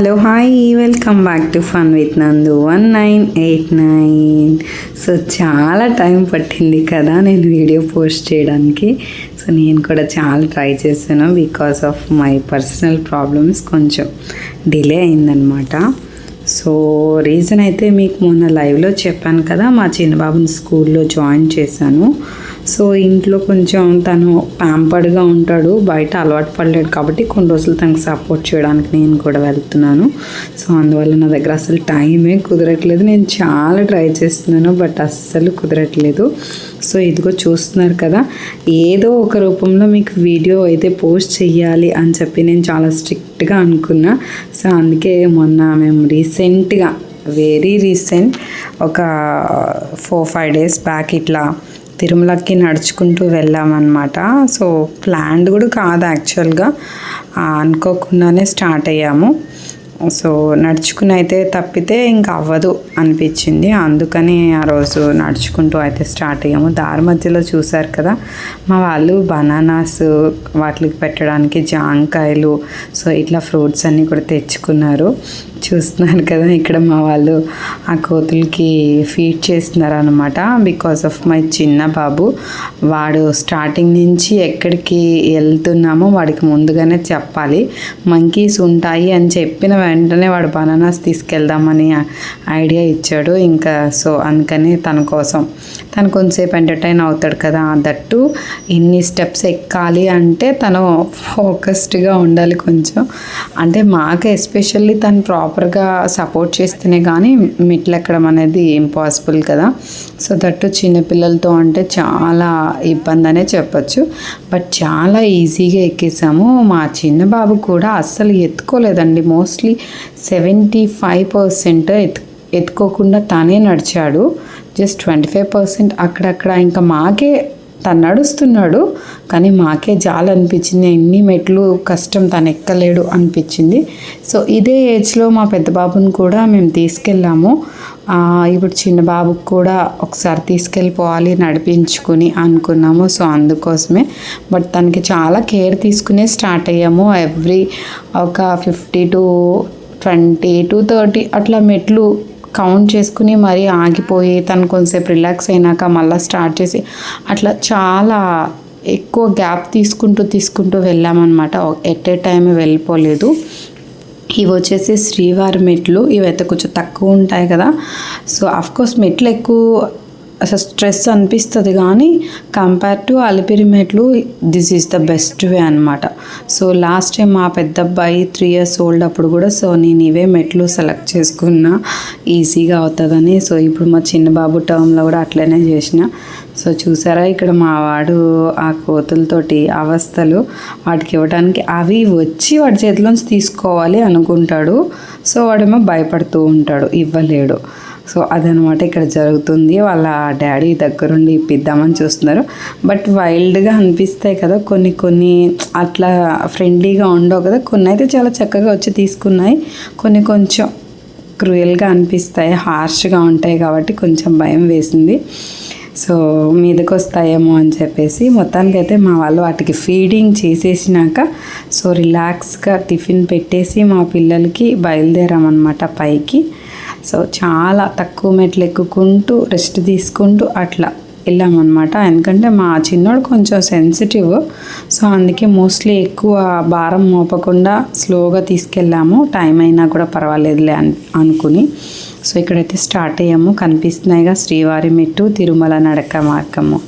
Hello hi welcome back to fun with Nandu one nine eight nine so చాలా time పట్టింది కదా నేను video post చేయడానికి. So నేను కూడా చాలా ట్రై చేశాను because of my personal problems కొంచెం డిలే అయిందనమాట సో రీజన్ అయితే మీకు మొన్న లైవ్లో చెప్పాను కదా మా చిన్నబాబుని స్కూల్లో జాయిన్ చేశాను. సో ఇంట్లో కొంచెం తను ప్యాంపర్డ్గా ఉంటాడు. బయట అలవాటు పడలేడు కాబట్టి కొన్ని రోజులు తనకు సపోర్ట్ చేయడానికి నేను కూడా వెళ్తున్నాను. సో అందువల్ల నా దగ్గర అసలు టైమే కుదరట్లేదు. నేను చాలా ట్రై చేస్తున్నాను బట్ అస్సలు కుదరట్లేదు. సో ఇదిగో చూస్తున్నారు కదా ఏదో ఒక రూపంలో మీకు వీడియో అయితే పోస్ట్ చేయాలి అని చెప్పి నేను చాలా స్ట్రిక్ట్గా అనుకున్నా. సో అందుకే మొన్న మేము రీసెంట్గా వెరీ రీసెంట్ ఒక ఫోర్ ఫైవ్ డేస్ బ్యాక్ ఇట్లా తిరుమలకి నడుచుకుంటూ వెళ్ళామన్నమాట. సో ప్లాన్డ్ కూడా కాదు యాక్చువల్గా అనుకోకుండానే స్టార్ట్ అయ్యాము. సో నడుచుకుని అయితే తప్పితే ఇంకా అవ్వదు అనిపించింది. అందుకని ఆ రోజు నడుచుకుంటూ అయితే స్టార్ట్ అయ్యాము. దారి మధ్యలో చూశారు కదా మా వాళ్ళు బనానాస్ వాటికి పెట్టడానికి జాంకాయలు సో ఇట్లా ఫ్రూట్స్ అన్నీ కూడా తెచ్చుకున్నారు. చూస్తున్నారు కదా ఇక్కడ మా వాళ్ళు ఆ కోతులకి ఫీడ్ చేస్తున్నారు అనమాట బికాస్ ఆఫ్ మై చిన్న బాబు. వాడు స్టార్టింగ్ నుంచి ఎక్కడికి వెళ్తున్నామో వాడికి ముందుగానే చెప్పాలి. మంకీస్ ఉంటాయి అని చెప్పిన వెంటనే వాడు బనానాస్ తీసుకెళ్దామని ఐడియా ఇచ్చాడు. ఇంకా సో అందుకని తన కోసం తను కొంచెంసేపు ఎంటర్టైన్ అవుతాడు కదా దట్టు ఇన్ని స్టెప్స్ ఎక్కాలి అంటే తను ఫోకస్డ్గా ఉండాలి కొంచెం. అంటే మాకు ఎస్పెషల్లీ తను ప్రాపర్గా సపోర్ట్ చేస్తేనే కానీ మెట్లు ఎక్కడం అనేది ఇంపాసిబుల్ కదా. సో దట్టు చిన్నపిల్లలతో అంటే చాలా ఇబ్బంది అనే చెప్పచ్చు. బట్ చాలా ఈజీగా ఎక్కేసాము. మా చిన్న బాబు కూడా అస్సలు ఎత్తుకోలేదండి. మోస్ట్లీ సెవెంటీ ఫైవ్ పర్సెంట్ ఎత్తు ఎత్తుకోకుండా తానే నడిచాడు. జస్ట్ ట్వంటీ ఫైవ్ పర్సెంట్ అక్కడక్కడ. ఇంకా మాకే తను నడుస్తున్నాడు కానీ మాకే జాలి అనిపించింది. ఎన్ని మెట్లు కష్టం తను ఎక్కలేడు అనిపించింది. సో ఇదే ఏజ్లో మా పెద్ద బాబుని కూడా మేము తీసుకెళ్ళాము. ఇప్పుడు చిన్న బాబుకు కూడా ఒకసారి తీసుకెళ్ళిపోవాలి నడిపించుకుని అనుకున్నాము. సో అందుకోసమే. బట్ తనకి చాలా కేర్ తీసుకునే స్టార్ట్ అయ్యాము. ఎవ్రీ ఒక fifty two twenty two thirty అట్లా మెట్లు కౌంట్ చేసుకుని మరీ ఆగిపోయి తను కొంచెంసేపు రిలాక్స్ అయినాక మళ్ళీ స్టార్ట్ చేసి అట్లా చాలా ఎక్కువ గ్యాప్ తీసుకుంటూ తీసుకుంటూ వెళ్ళామన్నమాట. ఎట్ ఏ టైం వెళ్ళిపోలేదు. ఇవి వచ్చేసి శ్రీవారి మెట్లు. ఇవైతే కొంచెం తక్కువ ఉంటాయి కదా. సో అఫ్కోర్స్ మెట్లు ఎక్కువ అసలు స్ట్రెస్ అనిపిస్తుంది కానీ కంపేర్ టు అలిపిరి మెట్లు this is the best way అనమాట సో లాస్ట్ టైం మా పెద్ద అబ్బాయి త్రీ ఇయర్స్ ఓల్డ్ అప్పుడు కూడా సో నేను ఇవే మెట్లు సెలెక్ట్ చేసుకున్నా ఈజీగా అవుతుందని. సో ఇప్పుడు మా చిన్న బాబు టర్మ్లో కూడా అట్లనే చేసిన. సో చూసారా ఇక్కడ మా వాడు ఆ కోతులతోటి అవస్థలు వాటికి ఇవ్వడానికి అవి వచ్చి వాడి చేతిలోంచి తీసుకోవాలి అనుకుంటాడు. సో వాడేమో భయపడుతూ ఉంటాడు ఇవ్వలేడు. సో అదనమాట ఇక్కడ జరుగుతుంది. వాళ్ళ డాడీ దగ్గరుండి ఇప్పిద్దామని చూస్తున్నారు. బట్ వైల్డ్గా అనిపిస్తాయి కదా కొన్ని కొన్ని అట్లా ఫ్రెండ్లీగా ఉండవు కదా. కొన్ని అయితే చాలా చక్కగా వచ్చి తీసుకున్నాయి. కొన్ని కొంచెం క్రూయల్గా అనిపిస్తాయి హార్ష్గా ఉంటాయి కాబట్టి కొంచెం భయం వేసింది. సో మీదకి వస్తాయేమో అని చెప్పేసి మొత్తానికి అయితే మా వాళ్ళు వాటికి ఫీడింగ్ చేసేసినాక సో రిలాక్స్గా టిఫిన్ పెట్టేసి మా పిల్లలకి బయలుదేరామన్నమాట పైకి. సో చాలా తక్కువ మెట్లు ఎక్కుకుంటూ రెస్ట్ తీసుకుంటూ అట్లా వెళ్ళామన్నమాట. ఎందుకంటే మా చిన్నోడు కొంచెం సెన్సిటివ్ సో అందుకే మోస్ట్లీ ఎక్కువ భారం మోపకుండా స్లోగా తీసుకెళ్ళాము. టైం అయినా కూడా పర్వాలేదులే అని అనుకుని. సో ఇక్కడైతే స్టార్ట్ అయ్యాము. కనిపిస్తున్నాయిగా శ్రీవారి మెట్టు తిరుమల నడక మార్గము.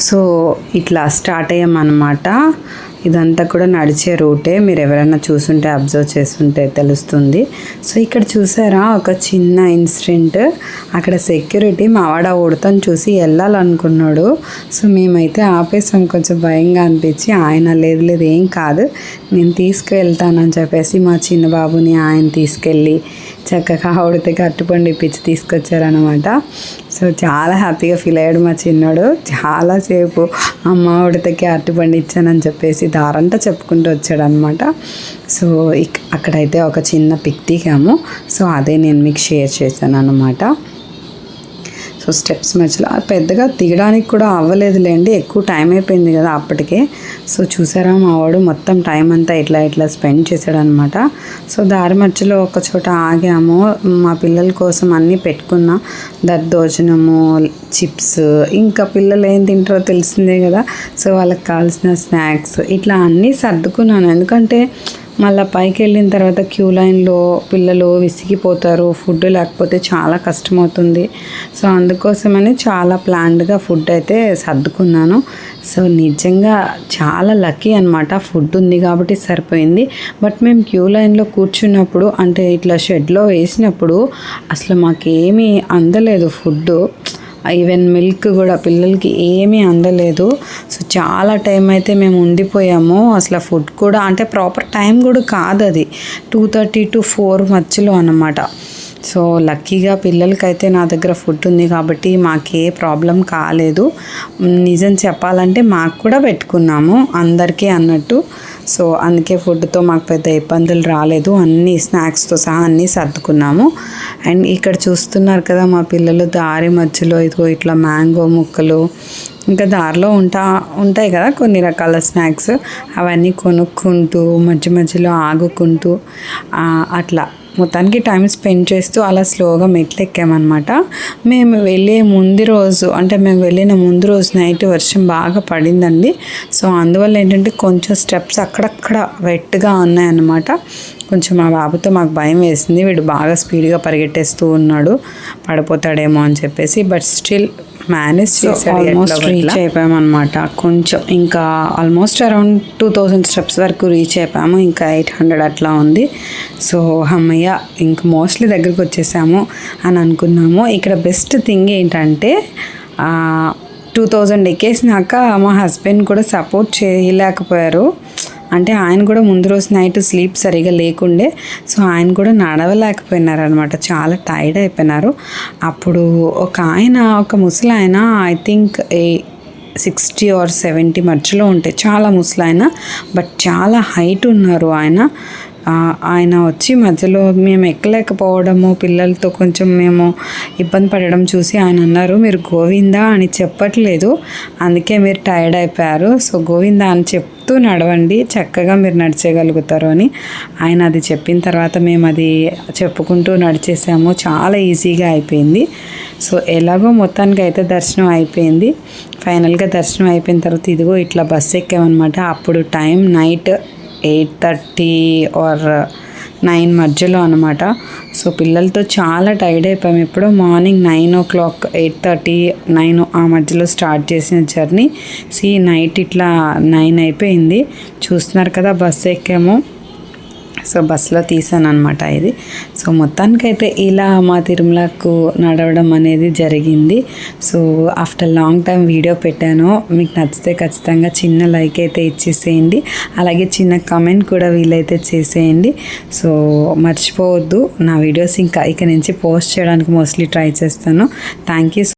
సో ఇట్లా స్టార్ట్ అయ్యామన్నమాట. ఇదంతా కూడా నడిచే రూటే. మీరు ఎవరైనా చూసుంటే అబ్జర్వ్ చేస్తుంటే తెలుస్తుంది. సో ఇక్కడ చూసారా ఒక చిన్న ఇన్సిడెంట్. అక్కడ సెక్యూరిటీ మావాడ ఉడతను చూసి వెళ్ళాలనుకున్నాడు. సో మేమైతే ఆపేసాం. కొంచెం భయంగా అనిపించి ఆయన లేదు లేదు ఏం కాదు. నేను తీసుకువెళ్తానని చెప్పేసి మా చిన్న బాబుని ఆయన తీసుకెళ్ళి చక్కగా ఆవిడతో అట్టుపండు ఇప్పించి తీసుకొచ్చారనమాట సో చాలా హ్యాపీగా ఫీల్ అయ్యాడు మా చిన్నోడు. చాలాసేపు అమ్మ ఉడతకి అట్టుపండు ఇచ్చానని చెప్పేసి దారంతా చెప్పుకుంటూ వచ్చాడనమాట సో ఇక్ అక్కడైతే ఒక చిన్న పిక్ దిగాము సో అదే నేను మీకు షేర్ చేశాను అనమాట సో స్టెప్స్ మధ్యలో. పెద్దగా తీయడానికి కూడా అవ్వలేదులేండి ఎక్కువ టైం అయిపోయింది కదా అప్పటికే. సో చూసారా మా వాడు మొత్తం టైం అంతా ఇట్లా ఇట్లా స్పెండ్ చేశాడనమాట సో దారి మధ్యలో ఒక చోట ఆగాము. మా పిల్లల కోసం అన్నీ పెట్టుకున్నా. దద్దోజనము చిప్స్ ఇంకా పిల్లలు ఏం తింటారో తెలిసిందే కదా. సో వాళ్ళకి కావాల్సిన స్నాక్స్ ఇట్లా అన్నీ సర్దుకున్నాను. ఎందుకంటే మళ్ళీ పైకి వెళ్ళిన తర్వాత క్యూ లైన్లో పిల్లలు విసిగిపోతారు. ఫుడ్ లేకపోతే చాలా కష్టమవుతుంది. సో అందుకోసమని చాలా ప్లాన్డ్గా ఫుడ్ అయితే సర్దుకున్నాను. సో నిజంగా చాలా లక్కీ అనమాట ఫుడ్ ఉంది కాబట్టి సరిపోయింది. బట్ మేము క్యూ లైన్లో కూర్చున్నప్పుడు అంటే ఇట్లా షెడ్లో వేసినప్పుడు అసలు మాకేమీ అందలేదు ఫుడ్ ఈవెన్ మిల్క్ కూడా పిల్లలకి ఏమీ అందలేదు. చాలా టైం అయితే మేము ఉండిపోయాము. అసలు ఫుడ్ కూడా అంటే ప్రాపర్ టైం కూడా కాదు అది. టూ థర్టీ టు ఫోర్ మధ్యలో అన్నమాట. సో లక్కీగా పిల్లలకైతే నా దగ్గర ఫుడ్ ఉంది కాబట్టి మాకే ప్రాబ్లం కాలేదు. నిజం చెప్పాలంటే మాకు కూడా పెట్టుకున్నాము అందరికీ అన్నట్టు. సో అందుకే ఫుడ్తో మాకు పెద్ద ఇబ్బందులు రాలేదు. అన్ని స్నాక్స్తో సహా అన్నీ సర్దుకున్నాము. అండ్ ఇక్కడ చూస్తున్నారు కదా మా పిల్లలు దారి మధ్యలో ఇదిగో ఇట్లా మ్యాంగో ముక్కలు ఇంకా దారిలో ఉంటా ఉంటాయి కదా కొన్ని రకాల స్నాక్స్. అవన్నీ కొనుక్కుంటూ మధ్య మధ్యలో ఆగుకుంటూ అట్లా. మొత్తానికి టైం స్పెండ్ చేస్తూ అలా స్లోగా మెట్లు ఎక్కామన్నమాట మేము వెళ్ళే ముందు రోజు అంటే మేము వెళ్ళిన ముందు రోజు నైట్ వర్షం బాగా పడిందండి. సో అందువల్ల ఏంటంటే కొంచెం స్టెప్స్ అక్కడక్కడ వెట్గా ఉన్నాయన్నమాట. కొంచెం మా బాబుతో మాకు భయం వేసింది. వీడు బాగా స్పీడ్గా పరిగెట్టేస్తూ ఉన్నాడు. పడిపోతాడేమో అని చెప్పేసి. బట్ స్టిల్ మేనేజ్ చేసాడు ఆల్మోస్ట్ రీచ్ అయిపోయామన్నమాట. కొంచెం ఇంకా almost around two thousand steps వరకు రీచ్ అయిపోయాము. ఇంకా ఎయిట్ హండ్రెడ్ అట్లా ఉంది. సో అమ్మయ్య ఇంక మోస్ట్లీ దగ్గరికి వచ్చేసాము అని అనుకున్నాము. ఇక్కడ బెస్ట్ థింగ్ ఏంటంటే టూ థౌజండ్ ఎక్కేసినాక మా హస్బెండ్ కూడా సపోర్ట్ చేయలేకపోయారు. అంటే ఆయన కూడా ముందు రోజు నైట్ స్లీప్ సరిగా లేకుండే సో ఆయన కూడా నడవలేకపోయినారు అనమాట చాలా టైర్డ్ అయిపోయినారు. అప్పుడు ఒక ఆయన ఒక ముసలి ఆయన I think a sixty or seventy మధ్యలో ఉంటాయి చాలా ముసలాయన బట్ చాలా హైట్ ఉన్నారు ఆయన. ఆయన వచ్చి మధ్యలో మేము ఎక్కలేకపోవడము పిల్లలతో కొంచెం మేము ఇబ్బంది పడడం చూసి ఆయన అన్నారు మీరు గోవిందా? అని చెప్పట్లేదు. అందుకే మీరు టైర్డ్ అయిపోయారు. సో గోవిందా అని చెప్తూ నడవండి చక్కగా మీరు నడిచేయగలుగుతారు అని ఆయన అది చెప్పిన తర్వాత మేము అది చెప్పుకుంటూ నడిచేసాము. చాలా ఈజీగా అయిపోయింది. సో ఎలాగో మొత్తానికి అయితే దర్శనం అయిపోయింది. ఫైనల్గా దర్శనం అయిపోయిన తర్వాత ఇదిగో ఇట్లా బస్సు ఎక్కామన్నమాట. అప్పుడు time night eight thirty or nine మధ్యలో అనమాట సో పిల్లలతో చాలా టైర్డ్ అయిపోయాం. ఎప్పుడో morning nine o'clock eight thirty nine ఆ మధ్యలో స్టార్ట్ చేసిన జర్నీ. సి నైట్ ఇట్లా నైన్ అయిపోయింది. చూస్తున్నారు కదా బస్సు ఎక్కాము. సో బస్సులో తీసాను అనమాట ఇది. సో మొత్తానికైతే ఇలా మా తిరుమలకు నడవడం అనేది జరిగింది. So after long time video పెట్టాను. మీకు నచ్చితే ఖచ్చితంగా చిన్న లైక్ అయితే ఇచ్చేసేయండి. అలాగే చిన్న కమెంట్ కూడా వీలైతే చేసేయండి. సో మర్చిపోవద్దు నా వీడియోస్ ఇంకా ఇక నుంచి పోస్ట్ చేయడానికి మోస్ట్లీ ట్రై చేస్తాను. Thank you